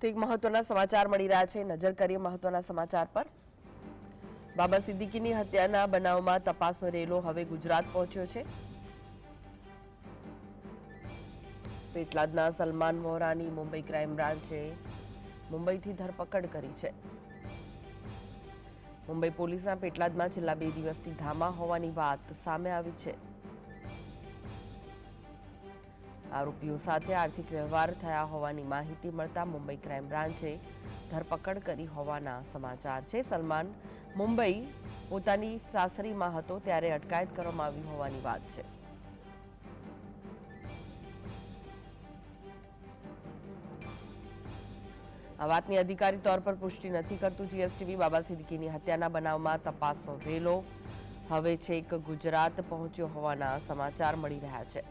તો એક મહત્વના સમાચાર મળી રહ્યા છે. નજર કરીએ મહત્વના સમાચાર પર. બાબા સિદ્દીકીની હત્યાના બનાવમાં તપાસનો રેલો હવે ગુજરાત પહોંચ્યો છે. પેટલાદના સલમાન વોરાની મુંબઈ ક્રાઇમ બ્રાન્ચે મુંબઈથી ધરપકડ કરી છે. મુંબઈ પોલીસના પેટલાદમાં છેલ્લા બે દિવસથી ધામા હોવાની વાત સામે આવી છે. આરોપીઓ સાથે આર્થિક વ્યવહાર થયા હોવાની માહિતી મળતા મુંબઈ ક્રાઇમ બ્રાન્ચે ધરપકડ કરી હોવાના સમાચાર છે. સલમાન મુંબઈ પોતાની સાસરીમાં હતો ત્યારે અટકાયત કરવામાં આવી હોવાની વાત છે. આ વાતની અધિકારી તોર પર પુષ્ટિ નથી કરતું. જીએસટીવી બાબા સિદ્દીકીની હત્યાના બનાવમાં તપાસનો રેલો. હવે છેક ગુજરાત પહોંચ્યો હોવાના સમાચાર મળી રહ્યા છે.